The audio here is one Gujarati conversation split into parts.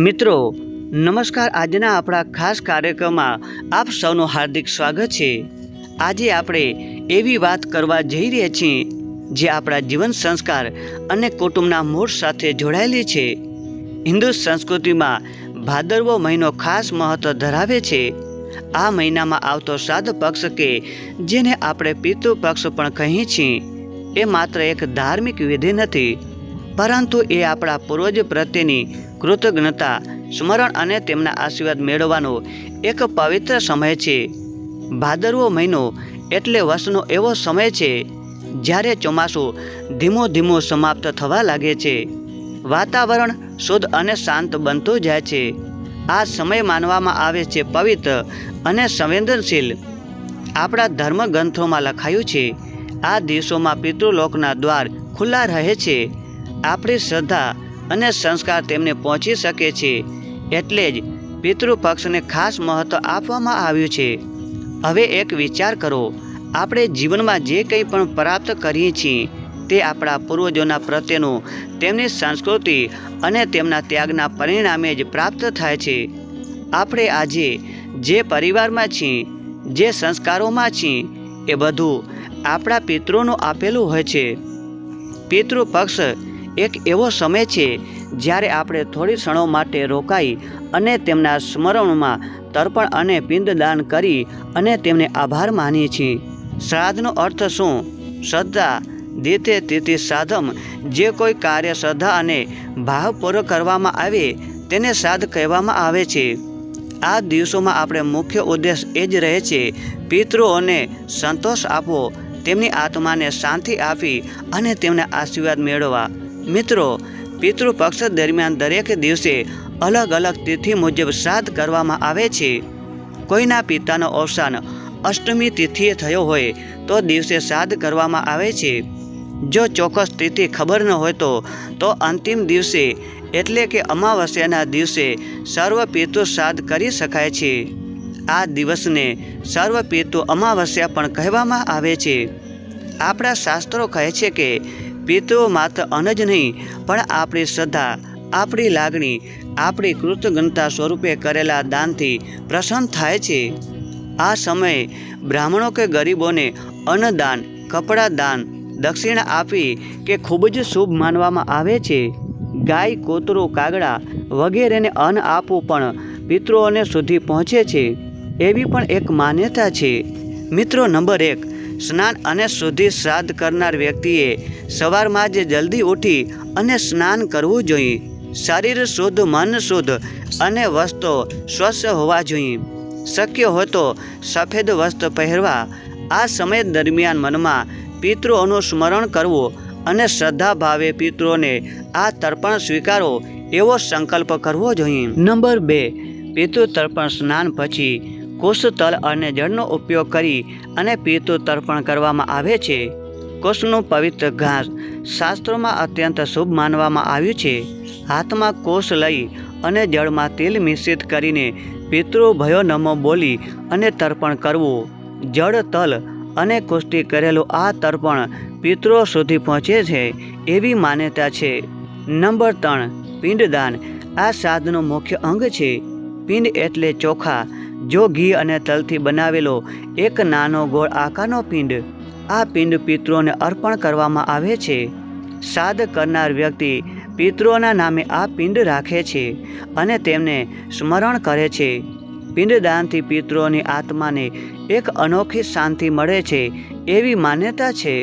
મિત્રો, નમસ્કાર આજના આપણા ખાસ કાર્યક્રમમાં આપ સૌનું હાર્દિક સ્વાગત છે. આજે આપણે એવી વાત કરવા જઈ રહ્યા છીએ, જે આપણા જીવન સંસ્કાર અને કુટુંબના મૂળ સાથે જોડાયેલી છે. હિન્દુ સંસ્કૃતિમાં ભાદરવો મહિનો ખાસ મહત્વ ધરાવે છે. આ મહિનામાં આવતો શ્રાદ્ધ પક્ષ કે જેને આપણે પિતૃ પક્ષ પણ કહીએ છીએ, એ માત્ર એક ધાર્મિક વિધિ નથી પરંતુ એ આપણા પૂર્વજ પ્રત્યેની કૃતજ્ઞતા, સ્મરણ અને તેમના આશીર્વાદ મેળવવાનો એક પવિત્ર સમય છે. ભાદરવો મહિનો એટલે વર્ષનો એવો સમય છે જ્યારે ચોમાસું ધીમો ધીમો સમાપ્ત થવા લાગે છે. વાતાવરણ શુદ્ધ અને શાંત બનતું જાય છે. આ સમય માનવામાં આવે છે પવિત્ર અને સંવેદનશીલ. આપણા ધર્મગ્રંથોમાં લખાયું છે, આ દિવસોમાં પિતૃલોકના દ્વાર ખુલ્લા રહે છે. આપણી શ્રદ્ધા અને સંસ્કાર તેમને પહોંચી શકે છે, એટલે જ પિતૃપક્ષને ખાસ મહત્ત્વ આપવામાં આવ્યું છે. હવે એક વિચાર કરો, આપણે જીવનમાં જે કંઈ પણ પ્રાપ્ત કરીએ છીએ, તે આપણા પૂર્વજોના પ્રત્યેનું તેમની સંસ્કૃતિ અને તેમના ત્યાગના પરિણામે જ પ્રાપ્ત થાય છે. આપણે આજે જે પરિવારમાં છીએ, જે સંસ્કારોમાં છીએ, એ બધું આપણા પિતૃનું આપેલું હોય છે. પિતૃપક્ષ એક એવો સમય છે જ્યારે આપણે થોડી ક્ષણો માટે રોકાઈ અને તેમના સ્મરણમાં તર્પણ અને પિંડદાન કરી અને તેમને આભાર માનીએ છીએ. શ્રાદ્ધનો અર્થ શું? શ્રદ્ધા, દેતે તેથી સાધમ, જે કોઈ કાર્ય શ્રદ્ધા અને ભાવપૂર્વક કરવામાં આવે, તેને શ્રાદ્ધ કહેવામાં આવે છે. આ દિવસોમાં આપણે મુખ્ય ઉદ્દેશ એ જ રહે છે, પિતૃઓને સંતોષ આપવો, તેમની આત્માને શાંતિ આપી અને તેમના આશીર્વાદ મેળવવા. મિત્રો, પિતૃપક્ષ દરમિયાન દરેક દિવસે અલગ અલગ તિથિ મુજબ શ્રાદ્ધ કરવામાં આવે છે. કોઈના પિતાનો અવસાન અષ્ટમી તિથિએ થયો હોય તો દિવસે શ્રાદ્ધ કરવામાં આવે છે. જો ચોક્કસ તિથિ ખબર ન હોય તો તો અંતિમ દિવસે એટલે કે અમાવસ્યાના દિવસે સર્વ પિતૃ શ્રાદ્ધ કરી શકાય છે. આ દિવસને સર્વ પિતૃ અમાવસ્યા પણ કહેવામાં આવે છે. આપણા શાસ્ત્રો કહે છે કે પિતૃઓ માત્ર અન્ન જ નહીં, પણ આપણી શ્રદ્ધા, આપણી લાગણી, આપણી કૃતજ્ઞતા સ્વરૂપે કરેલા દાનથી પ્રસન્ન થાય છે. આ સમયે બ્રાહ્મણો કે ગરીબોને અન્નદાન કપડાં દાન દક્ષિણા આપી કે ખૂબ જ શુભ માનવામાં આવે છે. ગાય, કોતરું, કાગડા વગેરેને અન્ન આપવું પણ પિતૃઓને સુધી પહોંચે છે. એવી પણ એક માન્યતા છે. મિત્રો, નંબર એક. સ્નાન અને શુદ્ધિ શ્રાદ્ધ કરનાર વ્યક્તિએ સવારમાં જ જલ્દી ઉઠી અને સ્નાન કરવું જોઈએ. શરીર શુદ્ધ, મન શુદ્ધ અને વસ્ત્રો સ્વચ્છ હોવા જોઈએ. શક્ય હોય તો સફેદ વસ્ત્ર પહેરવા. આ સમય દરમિયાન મનમાં પિતૃઓનું સ્મરણ કરવું અને શ્રદ્ધા ભાવે પિતૃઓને આ તર્પણ સ્વીકારો એવો સંકલ્પ કરવો જોઈએ. નંબર બે, પિતૃ તર્પણ સ્નાન પછી કુશ તલ અને જળનો ઉપયોગ કરી અને પીતું તર્પણ કરવામાં આવે છે. કુશનું પવિત્ર ઘાસ શાસ્ત્રોમાં અત્યંત શુભ માનવામાં આવ્યું છે. હાથમાં કોષ લઈ અને જળમાં તેલ મિશ્રિત કરીને પિતૃ ભયો નમો બોલી અને તર્પણ કરવું. જળ તલ અને કુસ્તી કરેલું આ તર્પણ પિતૃ સુધી પહોંચે છે એવી માન્યતા છે. નંબર ત્રણ, પિંડદાન આ સાધનો મુખ્ય અંગ છે. પિંડ એટલે ચોખા જો ઘી અને તલથી બનાવેલો એક નાનો ગોળ આકારનો પિંડ, આ પિંડ પિતૃઓને અર્પણ કરવામાં આવે છે. સાદ કરનાર વ્યક્તિ પિતૃઓના નામે આ પિંડ રાખે છે અને તેમને સ્મરણ કરે છે. પિંડદાનથી પિતૃઓની આત્માને એક અનોખી શાંતિ મળે છે એવી માન્યતા છે.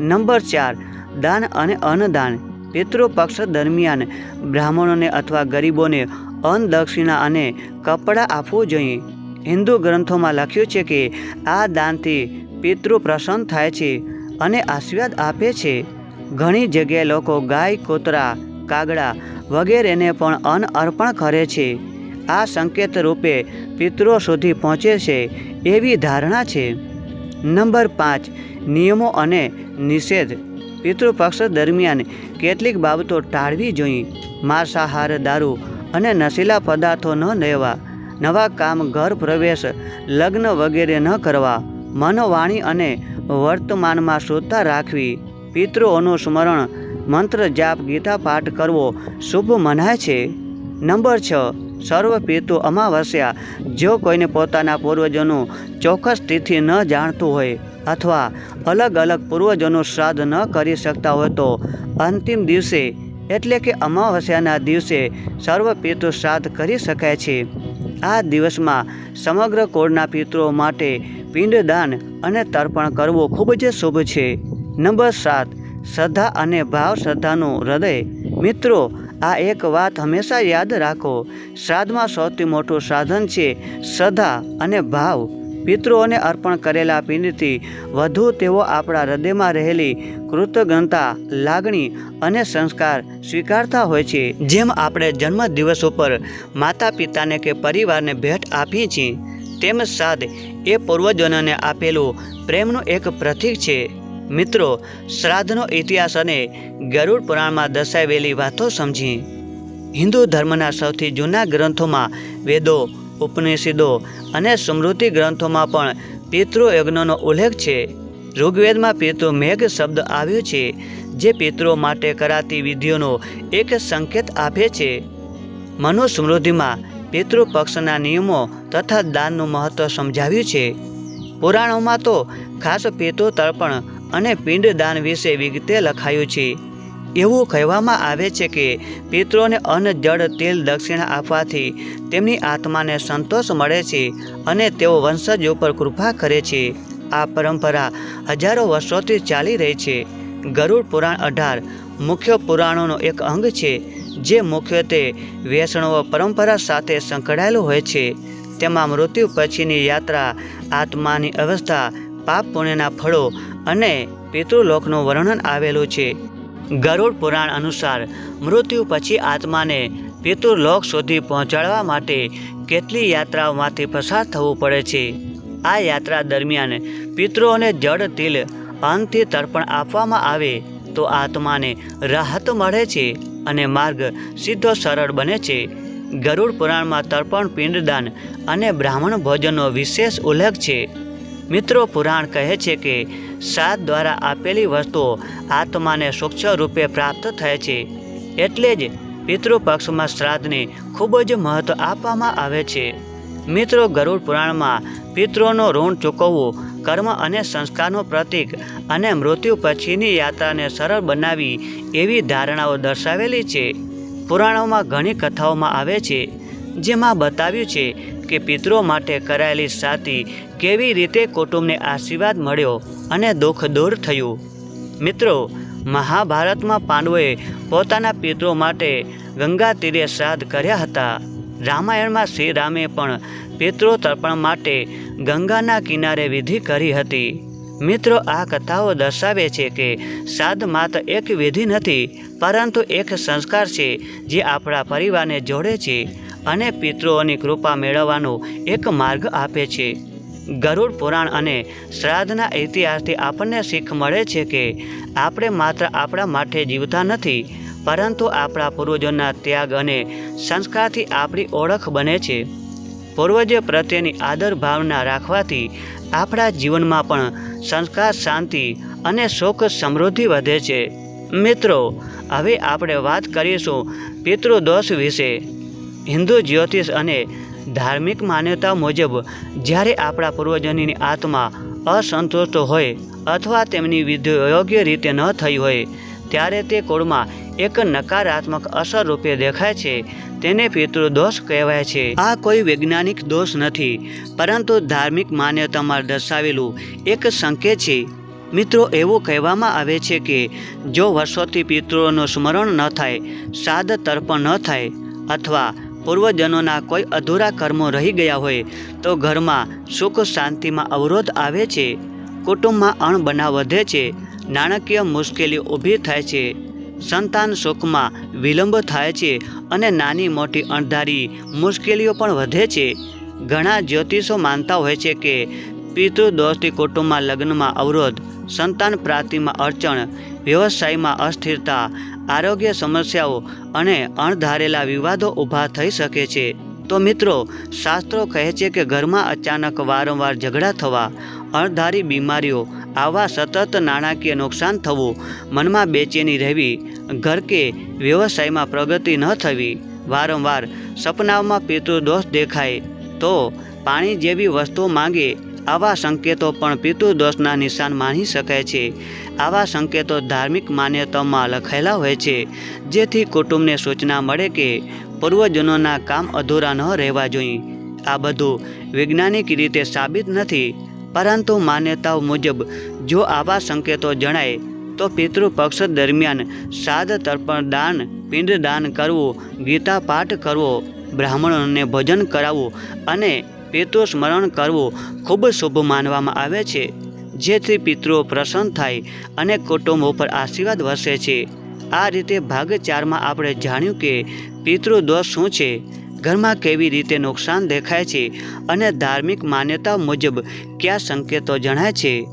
નંબર ચાર, દાન અને અન્નદાન. પિતૃપક્ષ દરમિયાન બ્રાહ્મણોને અથવા ગરીબોને અન્ન અને કપડાં આપવું જોઈએ. હિન્દુ ગ્રંથોમાં લખ્યું છે કે આ દાનથી પિતૃ પ્રસન્ન થાય છે અને આશીર્વાદ આપે છે. ઘણી જગ્યાએ લોકો ગાય, કોતરા, કાગડા વગેરેને પણ અન્ન અર્પણ કરે છે. આ સંકેત રૂપે પિતૃઓ સુધી પહોંચે છે એવી ધારણા છે. નંબર પાંચ, નિયમો અને નિષેધ. પિતૃપક્ષ દરમિયાન કેટલીક બાબતો ટાળવી જોઈએ. માંસાહાર, દારૂ અને નશીલા પદાર્થો ન લેવા. નવા કામ ઘર પ્રવેશ, લગ્ન વગેરે ન કરવા, મનોવાણી અને વર્તમાનમાં શુદ્ધતા રાખવી. પિતૃઓનું સ્મરણ, મંત્ર જાપ, ગીતા પાઠ કરવો શુભ મનાય છે. નંબર છ, સર્વ પિતૃ અમાવસ્યા. જો કોઈને પોતાના પૂર્વજોનું ચોક્કસ તિથિ ન જાણતું હોય અથવા અલગ અલગ પૂર્વજોનું શ્રાદ્ધ ન કરી શકતા હોય તો અંતિમ દિવસે, એટલે કે અમાવસ્યાના દિવસે સર્વ પિતૃ શ્રાદ્ધ કરી શકાય છે. આ દિવસમાં સમગ્ર કોળના પિતૃઓ માટે પિંડદાન અને તર્પણ કરવું ખૂબ જ શુભ છે. નંબર સાત, શ્રદ્ધા અને ભાવ શ્રદ્ધાનું હૃદય. મિત્રો, આ એક વાત હંમેશા યાદ રાખો. શ્રાદ્ધમાં સૌથી મોટું સાધન છે શ્રદ્ધા અને ભાવ. પિતૃઓને અર્પણ કરેલા પિંડથી વધુ તેઓ આપણા હૃદયમાં રહેલી કૃતજ્ઞતા, લાગણી અને સંસ્કાર સ્વીકારતા હોય છે. જેમ આપણે જન્મદિવસ ઉપર માતા પિતાને કે પરિવારને ભેટ આપીએ છીએ, તેમ સાદ એ પૂર્વજોને આપેલું પ્રેમનું એક પ્રતીક છે. મિત્રો, શ્રાદ્ધનો ઇતિહાસ અને ગરુડ પુરાણમાં દર્શાવેલી વાતો સમજી હિન્દુ ધર્મના સૌથી જૂના ગ્રંથોમાં વેદો ઉપનિષદો અને સ્મૃતિ ગ્રંથોમાં પણ પિતૃયજ્ઞનો ઉલ્લેખ છે. ઋગ્વેદમાં પિતૃ મેઘ શબ્દ આવ્યો છે, જે પિતૃઓ માટે કરાતી વિધિઓનો એક સંકેત આપે છે. મનુસ્મૃતિમાં પિતૃપક્ષના નિયમો તથા દાનનું મહત્વ સમજાવ્યું છે. પુરાણોમાં તો ખાસ પિતૃ તર્પણ અને પિંડદાન વિશે વિગતે લખાયું છે. એવું કહેવામાં આવે છે કે પિત્રોને અન્ન, જળ, તેલ, દક્ષિણા આપવાથી તેમની આત્માને સંતોષ મળે છે અને તેઓ વંશજ ઉપર કૃપા કરે છે. આ પરંપરા હજારો વર્ષોથી ચાલી રહી છે. ગરુડ પુરાણ અઢાર મુખ્ય પુરાણોનો એક અંગ છે, જે મુખ્યત્વે વૈષ્ણવ પરંપરા સાથે સંકળાયેલું હોય છે. તેમાં મૃત્યુ પછીની યાત્રા, આત્માની અવસ્થા, પાપ પુણ્યના ફળો અને પિતૃલોકનું વર્ણન આવેલું છે. ગરુડ પુરાણ અનુસાર મૃત્યુ પછી આત્માને પિતૃલોક સુધી પહોંચાડવા માટે કેટલી યાત્રાઓમાંથી પસાર થવું પડે છે? આ યાત્રા દરમિયાન પિતૃઓને જળ, તિલ, અંગથી તર્પણ આપવામાં આવે તો આત્માને રાહત મળે છે અને માર્ગ સીધો સરળ બને છે. ગરુડ પુરાણમાં તર્પણ, પિંડદાન અને બ્રાહ્મણ ભોજનનો વિશેષ ઉલ્લેખ છે. મિત્રો, પુરાણ કહે છે કે સાત દ્વારા આપેલી વસ્તુઓ આત્માને સૂક્ષ્મ રૂપે પ્રાપ્ત થાય છે. એટલે જ પિતૃપક્ષમાં શ્રાદ્ધને ખૂબ જ મહત્વ આપવામાં આવે છે. મિત્રો, ગરુડ પુરાણમાં પિતૃઓનો ઋણ ચૂકવવું, કર્મ અને સંસ્કારનું પ્રતીક અને મૃત્યુ પછીની યાત્રાને સરળ બનાવી એવી ધારણાઓ દર્શાવેલી છે. પુરાણોમાં ઘણી કથાઓમાં આવે છે, જેમાં બતાવ્યું છે કે પિતૃઓ માટે કરાયેલી સાતી કેવી રીતે કુટુંબને આશીર્વાદ મળ્યો અને દુઃખ દૂર થયું? મિત્રો, મહાભારતમાં પાંડવોએ પોતાના પિતૃઓ માટે ગંગા તીરે શ્રાદ્ધ કર્યા હતા. રામાયણમાં શ્રી રામે પણ પિતૃ તર્પણ માટે ગંગાના કિનારે વિધિ કરી હતી. મિત્રો, આ કથાઓ દર્શાવે છે કે શ્રાદ્ધ માત્ર એક વિધિ નથી, પરંતુ એક સંસ્કાર છે જે આપણા પરિવારને જોડે છે. અને પિતૃઓની કૃપા મેળવવાનો એક માર્ગ આપે છે. ગરુડ પુરાણ અને શ્રાદ્ધના ઇતિહાસથી આપણને શીખ મળે છે કે આપણે માત્ર આપણા માટે જીવતા નથી, પરંતુ આપણા પૂર્વજોના ત્યાગ અને સંસ્કારથી આપણી ઓળખ બને છે. પૂર્વજો પ્રત્યેની આદર ભાવના રાખવાથી આપણા જીવનમાં પણ સંસ્કાર, શાંતિ અને સુખ સમૃદ્ધિ વધે છે. મિત્રો, હવે આપણે વાત કરીશું પિતૃદોષ વિશે. હિન્દુ જ્યોતિષ અને ધાર્મિક માન્યતા મુજબ જ્યારે આપણા પૂર્વજોની આત્મા અસંતુષ્ટ હોય અથવા તેમની વિધિ યોગ્ય રીતે ન થઈ હોય, ત્યારે તે કુળમાં એક નકારાત્મક અસર રૂપે દેખાય છે, તેને પિતૃદોષ કહેવાય છે. આ કોઈ વૈજ્ઞાનિક દોષ નથી, પરંતુ ધાર્મિક માન્યતામાં દર્શાવેલું એક સંકેત છે. મિત્રો, એવું કહેવામાં આવે છે કે જો વર્ષોથી પિતૃઓનું સ્મરણ ન થાય, સાદ તર્પણ ન થાય, અથવા પૂર્વજનોના કોઈ અધૂરા કર્મો રહી ગયા હોય તો ઘરમાં સુખ શાંતિમાં અવરોધ આવે છે, કુટુંબમાં અણબનાવ વધે છે, નાણાકીય મુશ્કેલીઓ ઊભી થાય છે, સંતાન સુખમાં વિલંબ થાય છે અને નાની મોટી અણધારી મુશ્કેલીઓ પણ વધે છે. ઘણા જ્યોતિષો માનતા હોય છે કે પિતૃદોષથી કુટુંબમાં લગ્નમાં અવરોધ, સંતાન પ્રાપ્તિમાં અડચણ, વ્યવસાયમાં અસ્થિરતા આરોગ્ય સમસ્યાઓ અને અણધારેલા વિવાદો ઊભા થઈ શકે છે. તો મિત્રો, શાસ્ત્રો કહે છે કે ઘરમાં અચાનક વારંવાર ઝઘડા થવા, અણધારી બીમારીઓ, આવા સતત નાણાકીય નુકસાન થવું, મનમાં બેચેની રહેવી, ઘર કે વ્યવસાયમાં પ્રગતિ ન થવી, વારંવાર સપનાઓમાં પિતૃદોષ દેખાય, તો પાણી જેવી વસ્તુઓ માંગે આવા સંકેતો પણ પિતૃદોષના નિશાન માની શકાય છે. આવા સંકેતો ધાર્મિક માન્યતાઓમાં લખાયેલા હોય છે. જેથી કુટુંબને સૂચના મળે કે પૂર્વજનોના કામ અધૂરા ન રહેવા જોઈએ. આ બધું વૈજ્ઞાનિક રીતે સાબિત નથી, પરંતુ માન્યતાઓ મુજબ જો આવા સંકેતો જણાય, તો પિતૃપક્ષ દરમિયાન સાદ તર્પણ દાન પિંડદાન કરવું, ગીતા પાઠ કરવો, બ્રાહ્મણોને ભોજન કરાવવું અને પિતૃ સ્મરણ કરવું ખૂબ શુભ માનવામાં આવે છે. જેથી પિતૃઓ પ્રસન્ન થાય અને કુટુંબ ઉપર આશીર્વાદ વસે છે. આ રીતે ભાગ ચારમાં આપણે જાણ્યું કે પિતૃદોષ શું છે? ઘરમાં કેવી રીતે નુકસાન દેખાય છે? અને ધાર્મિક માન્યતા મુજબ કયા સંકેતો જણાય છે?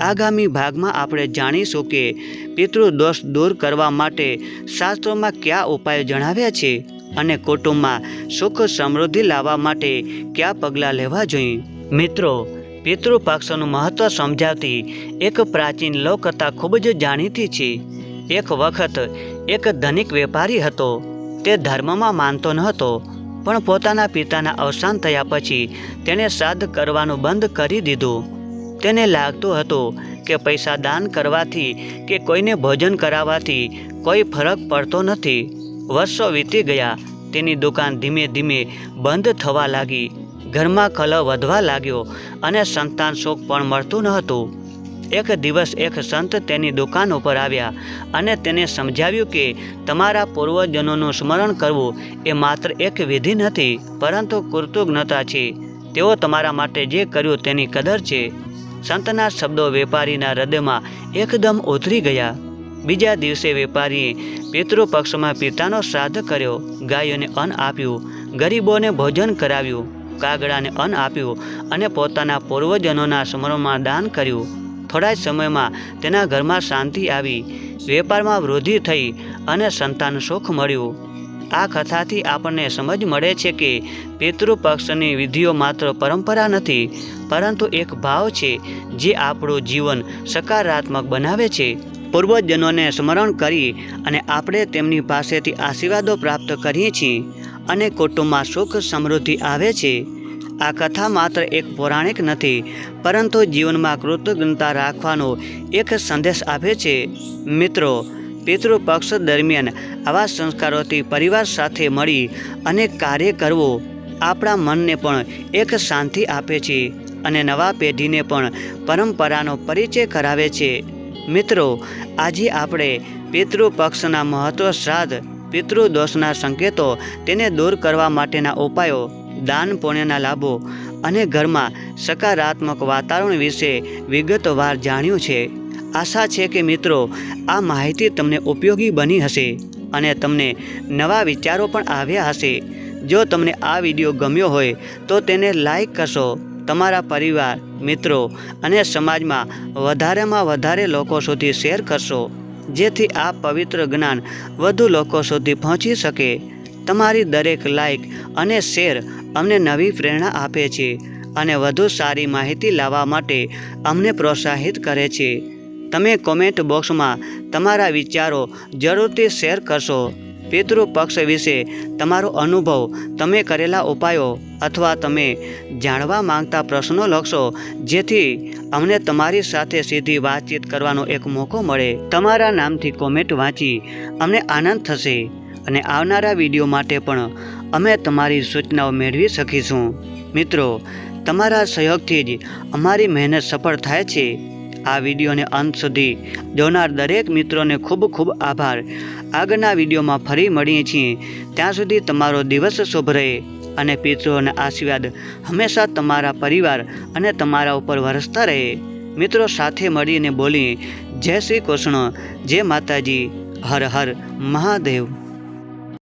આગામી ભાગમાં આપણે જાણીશું કે પિતૃદોષ દૂર કરવા માટે શાસ્ત્રોમાં કયા ઉપાયો જણાવ્યા છે? અને કુટુંબમાં સુખ સમૃદ્ધિ લાવવા માટે કયા પગલાં લેવા જોઈએ? મિત્રો, પિતૃપક્ષનું મહત્વ સમજાવતી એક પ્રાચીન લોકકથા ખૂબ જ જાણીતી છે. એક વખત એક ધનિક વેપારી હતો. તે ધર્મમાં માનતો ન હતો, પણ પોતાના પિતાના અવસાન થયા પછી તેણે શ્રાદ્ધ કરવાનું બંધ કરી દીધું. તેને લાગતું હતું કે પૈસા દાન કરવાથી કે કોઈને ભોજન કરાવવાથી કોઈ ફરક પડતો નથી. વર્ષો વીતી ગયા. તેની દુકાન ધીમે ધીમે બંધ થવા લાગી. ઘરમાં કલહ વધવા લાગ્યો અને સંતાન સુખ પણ મળતું ન હતું. એક દિવસ એક સંત તેની દુકાન ઉપર આવ્યા અને તેને સમજાવ્યું કે તમારા પૂર્વજનોનું સ્મરણ કરવું એ માત્ર એક વિધિ નથી, પરંતુ કૃતજ્ઞતા છે. તેઓ તમારા માટે જે કર્યું તેની કદર છે. સંતના શબ્દો વેપારીના હૃદયમાં એકદમ ઉતરી ગયા. બીજા દિવસે વેપારીએ પિતૃપક્ષમાં પિતાનો શ્રાદ્ધ કર્યો, ગાયોને અન્ન આપ્યું, ગરીબોને ભોજન કરાવ્યું, કાગડાને અન્ન આપ્યું અને પોતાના પૂર્વજનોના સ્મરણમાં દાન કર્યું. થોડા જ સમયમાં તેના ઘરમાં શાંતિ આવી, વેપારમાં વૃદ્ધિ થઈ અને સંતાન સુખ મળ્યું. આ કથાથી આપણને સમજ મળે છે કે પિતૃપક્ષની વિધિઓ માત્ર પરંપરા નથી, પરંતુ એક ભાવ છે જે આપણું જીવન સકારાત્મક બનાવે છે. પૂર્વજનોને સ્મરણ કરી અને આપણે તેમની પાસેથી આશીર્વાદો પ્રાપ્ત કરીએ છીએ અને કુટુંબમાં સુખ સમૃદ્ધિ આવે છે. આ કથા માત્ર એક પૌરાણિક નથી, પરંતુ જીવનમાં કૃતજ્ઞતા રાખવાનો એક સંદેશ આપે છે. મિત્રો, પિતૃપક્ષ દરમિયાન આવા સંસ્કારોથી પરિવાર સાથે મળી અને કાર્ય કરવું આપણા મનને પણ એક શાંતિ આપે છે અને નવા પેઢીને પણ પરંપરાનો પરિચય કરાવે છે. મિત્રો, આજે આપણે પિતૃપક્ષના મહત્વ શ્રાદ્ધ પિતૃદોષના સંકેતો તેને દૂર કરવા માટેના ઉપાયો, દાન પુણ્યના લાભો અને ઘરમાં સકારાત્મક વાતાવરણ વિશે વિગતવાર જાણ્યું છે. આશા છે કે મિત્રો, આ માહિતી તમને ઉપયોગી બની હશે અને તમને નવા વિચારો પણ આવ્યા હશે. જો તમને આ વીડિયો ગમ્યો હોય, તો તેને લાઈક કરશો તમારા પરિવાર, મિત્રો અને સમાજમાં વધારેમાં વધારે લોકો સુધી શેર કરશો, જેથી આ પવિત્ર જ્ઞાન વધુ લોકો સુધી પહોંચી શકે. તમારી દરેક લાઇક અને શેર અમને નવી પ્રેરણા આપે છે અને વધુ સારી માહિતી લાવવા માટે અમને પ્રોત્સાહિત કરે છે. તમે કોમેન્ટ બોક્સમાં તમારા વિચારો જરૂરથી શેર કરશો. પિતૃપક્ષ વિશે તમારો અનુભવ, તમે કરેલા ઉપાયો અથવા તમે જાણવા માંગતા પ્રશ્નો લખશો, જેથી અમને તમારી સાથે સીધી વાતચીત કરવાનો એક મોકો મળે. તમારા નામથી કોમેન્ટ વાંચી અમને આનંદ થશે અને આવનારા વીડિયો માટે પણ અમે તમારી સૂચનાઓ મેળવી શકીશું. મિત્રો, તમારા સહયોગથી જ અમારી મહેનત સફળ થાય છે. આ વિડીયોને અંત સુધી જોનાર દરેક મિત્રોને ખૂબ ખૂબ આભાર. આગળના વિડીયોમાં ફરી મળીએ છીએ. ત્યાં સુધી તમારો દિવસ શુભ રહે અને પિતૃઓના આશીર્વાદ હંમેશા તમારા પરિવાર અને તમારા ઉપર વરસતા રહે. મિત્રો સાથે મળીને બોલીએ. જય શ્રી કૃષ્ણ. જય માતાજી. હર હર મહાદેવ.